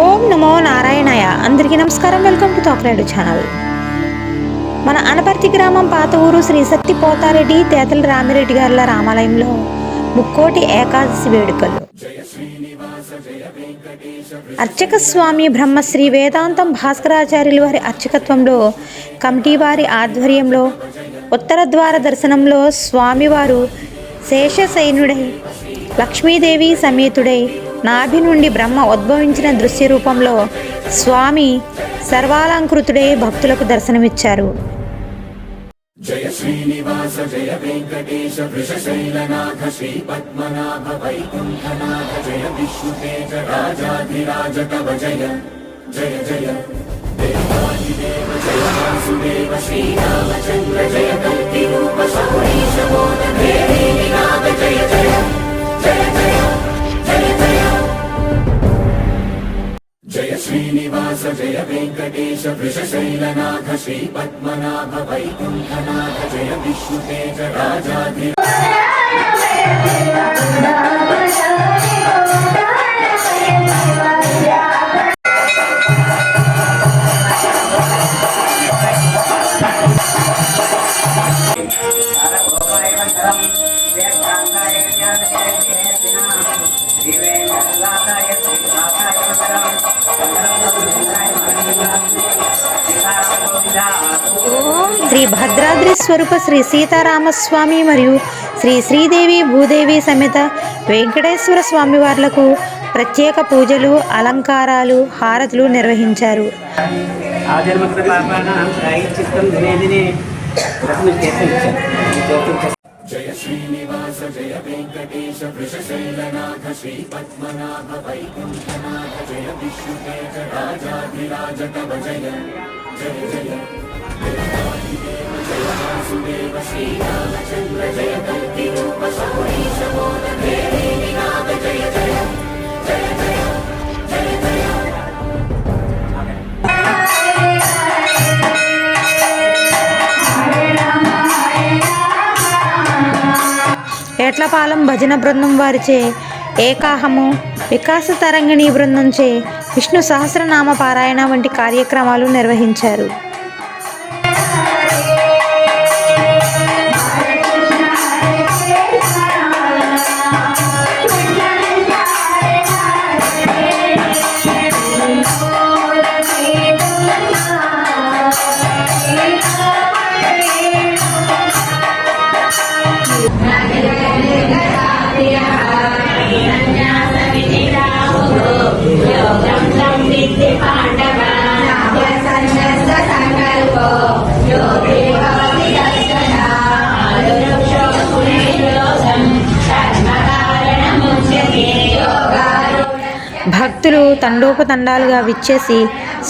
ఓం నమో నారాయణయ. అందరికీ నమస్కారం. Welcome to Tokaledu channel. మన అనపర్తి గ్రామం పాత ఊరు శ్రీ సత్తి పోతారెడ్డి తేతల రామిరెడ్డి గారుల రామాలయంలో ముక్కోటి ఏకాదశి వేడుకలు. అర్చక స్వామి బ్రహ్మశ్రీ వేదాంతం భాస్కరాచార్యుల వారి అర్చకత్వంలో కమిటీ వారి ఆధ్వర్యంలో ఉత్తర ద్వార దర్శనంలో స్వామివారు శేషశైనుడై లక్ష్మీదేవి సమేతుడై నాభి నుండి బ్రహ్మ ఉద్భవించిన దృశ్య రూపంలో స్వామి సర్వాలంకృతుడే భక్తులకు దర్శనమిచ్చారు. జయ శ్రీనివాస జయ వెంకటేశ వృషశైలనాథ శ్రీ పద్మనాభ వైకుంఠనాథ జయ విష్ణుతేజ రాజాధిరాజ కవ జయ జయ జయ. దేవాదిదేవ జయ వాసుదేవ శ్రీరామచంద్ర జయ కల్కి జయ శ్రీనివాస జయ వెంకటేశ వృషశైలనాథ శ్రీ పద్మనాభ వైకుంఠనాథ జయ విష్ణుతేజ భద్రాద్రి స్వరూప శ్రీ సీతారామస్వామి మరియు శ్రీ శ్రీదేవి భూదేవి సమేత వెంకటేశ్వర స్వామి వార్లకు ప్రత్యేక పూజలు అలంకారాలు హారతులు నిర్వహించారు. జయ శ్రీనివాస జయ వెంకటేశ వృషశైలనాథ శ్రీ పద్మనాభ వైకుంఠనాథ జయ విష్ణుతేజ రాజాధిరాజ కవ జయ జయ జయ ఏట్లపాలెం భజన బృందం వారిచే ఏకాహము వికాస తరంగిణి బృందంచే విష్ణు సహస్రనామ పారాయణ వంటి కార్యక్రమాలు నిర్వహించారు. భక్తులు తండోపతండాలుగా విచ్చేసి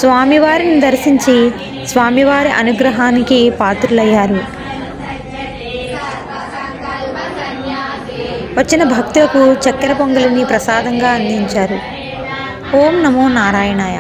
స్వామివారిని దర్శించి స్వామివారి అనుగ్రహానికి పాత్రులయ్యారు. వచ్చిన భక్తులకు చక్కెర పొంగలిని ప్రసాదంగా అందించారు. ఓం నమో నారాయణాయ.